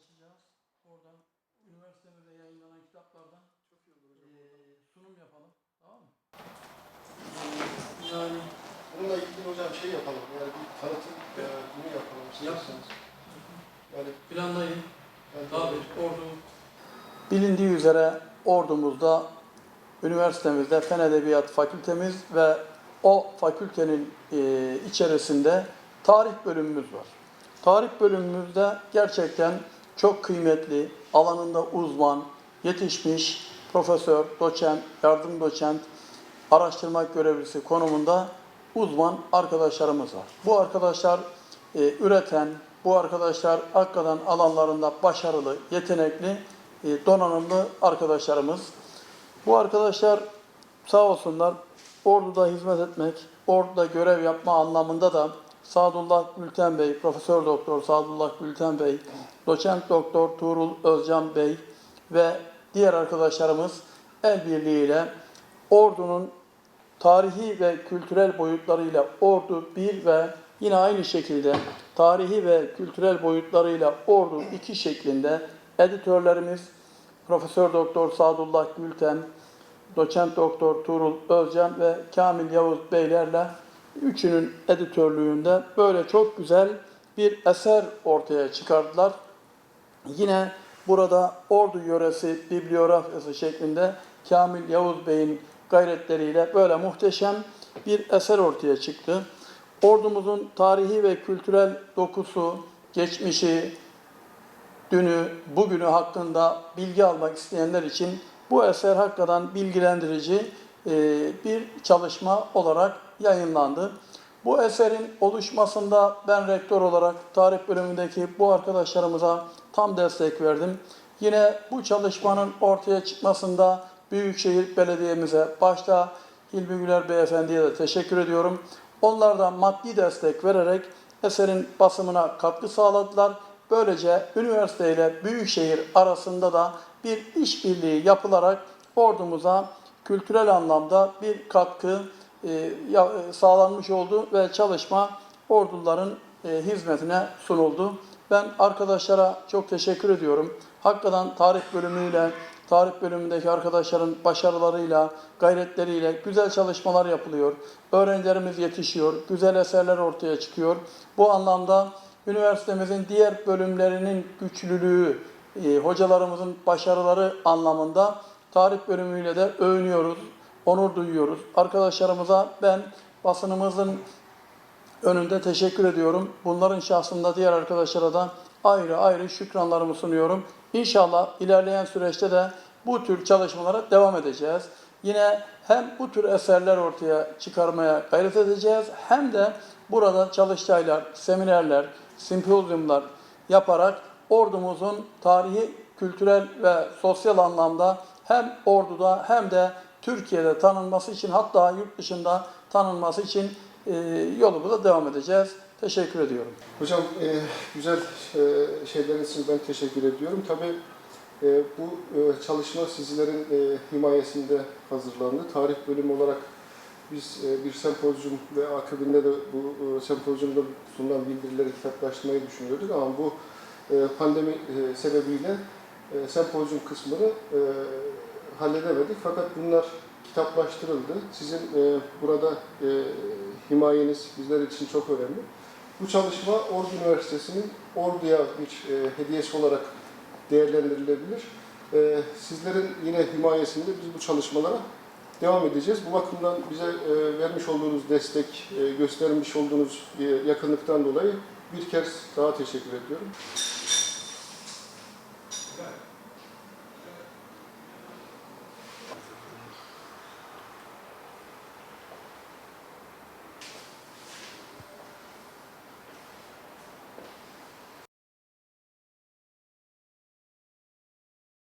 açacağız. Oradan üniversitemizde yayınlanan kitaplardan eee, sunum yapalım. Tamam mı? Yani Bununla ilgili hocam şey yapalım, yani bir tanıtım e, günü yapalım isterseniz. Yani planlayın. ben Tabii ordu. Bilindiği üzere ordumuzda, üniversitemizde Fen Edebiyat Fakültemiz ve o fakültenin e, içerisinde tarih bölümümüz var. Tarih bölümümüzde gerçekten çok kıymetli, alanında uzman, yetişmiş, profesör, doçent, yardım doçent, araştırma görevlisi konumunda uzman arkadaşlarımız var. Bu arkadaşlar e, üreten, bu arkadaşlar hakikaten alanlarında başarılı, yetenekli, e, donanımlı arkadaşlarımız. Bu arkadaşlar sağ olsunlar orduda hizmet etmek, orduda görev yapma anlamında da Sadullah Gülten Bey, Profesör Doktor Sadullah Gülten Bey, Doçent Doktor Tuğrul Özcan Bey ve diğer arkadaşlarımız el birliğiyle ordunun tarihi ve kültürel boyutlarıyla Ordu 1 ve yine aynı şekilde tarihi ve kültürel boyutlarıyla Ordu 2 şeklinde editörlerimiz Profesör Doktor Sadullah Gülten, Doçent Doktor Tuğrul Özcan ve Kamil Yavuz Beylerle üçünün editörlüğünde böyle çok güzel bir eser ortaya çıkardılar. Yine burada Ordu yöresi bibliografyası şeklinde Kamil Yavuz Bey'in gayretleriyle böyle muhteşem bir eser ortaya çıktı. Ordumuzun tarihi ve kültürel dokusu, geçmişi, dünü, bugünü hakkında bilgi almak isteyenler için bu eser hakikaten bilgilendirici e, bir çalışma olarak yayınlandı. Bu eserin oluşmasında ben rektör olarak tarih bölümündeki bu arkadaşlarımıza tam destek verdim. Yine bu çalışmanın ortaya çıkmasında Büyükşehir Belediye'mize, başta Hilmi Güler Beyefendi'ye de teşekkür ediyorum. Onlar da maddi destek vererek eserin basımına katkı sağladılar. Böylece üniversite ile Büyükşehir arasında da bir işbirliği yapılarak ordumuza kültürel anlamda bir katkı sağlanmış oldu ve çalışma orduların e, hizmetine sunuldu. Ben arkadaşlara çok teşekkür ediyorum. Hakikaten tarih bölümüyle, tarih bölümündeki arkadaşların başarılarıyla, gayretleriyle güzel çalışmalar yapılıyor. Öğrencilerimiz yetişiyor, güzel eserler ortaya çıkıyor. Bu anlamda üniversitemizin diğer bölümlerinin güçlülüğü, e, hocalarımızın başarıları anlamında tarih bölümüyle de övünüyoruz, onur duyuyoruz. Arkadaşlarımıza ben basınımızın önünde teşekkür ediyorum. Bunların şahsında diğer arkadaşlara da ayrı ayrı şükranlarımı sunuyorum. İnşallah ilerleyen süreçte de bu tür çalışmalara devam edeceğiz. Yine hem bu tür eserler ortaya çıkarmaya gayret edeceğiz hem de burada çalıştaylar, seminerler, simpozyumlar yaparak ordumuzun tarihi, kültürel ve sosyal anlamda hem orduda hem de Türkiye'de tanınması için hatta yurt dışında tanınması için e, yolumuza devam edeceğiz. Teşekkür ediyorum. Hocam e, güzel e, şeyleriniz için ben teşekkür ediyorum. Tabii e, bu çalışma sizlerin himayesinde hazırlandı. Tarih bölümü olarak biz bir sempozyum ve akabinde de bu e, sempozyumda sunulan bildirileri kitaplaştırmayı düşünüyorduk ama bu pandemi sebebiyle e, sempozyum kısmını halledemedik. Fakat bunlar kitaplaştırıldı. Sizin e, burada e, himayeniz bizler için çok önemli. Bu çalışma Ordu Üniversitesi'nin Ordu'ya bir e, hediyesi olarak değerlendirilebilir. E, sizlerin yine himayesinde biz bu çalışmalara devam edeceğiz. Bu bakımdan bize e, vermiş olduğunuz destek, e, göstermiş olduğunuz e, yakınlıktan dolayı bir kez daha teşekkür ediyorum.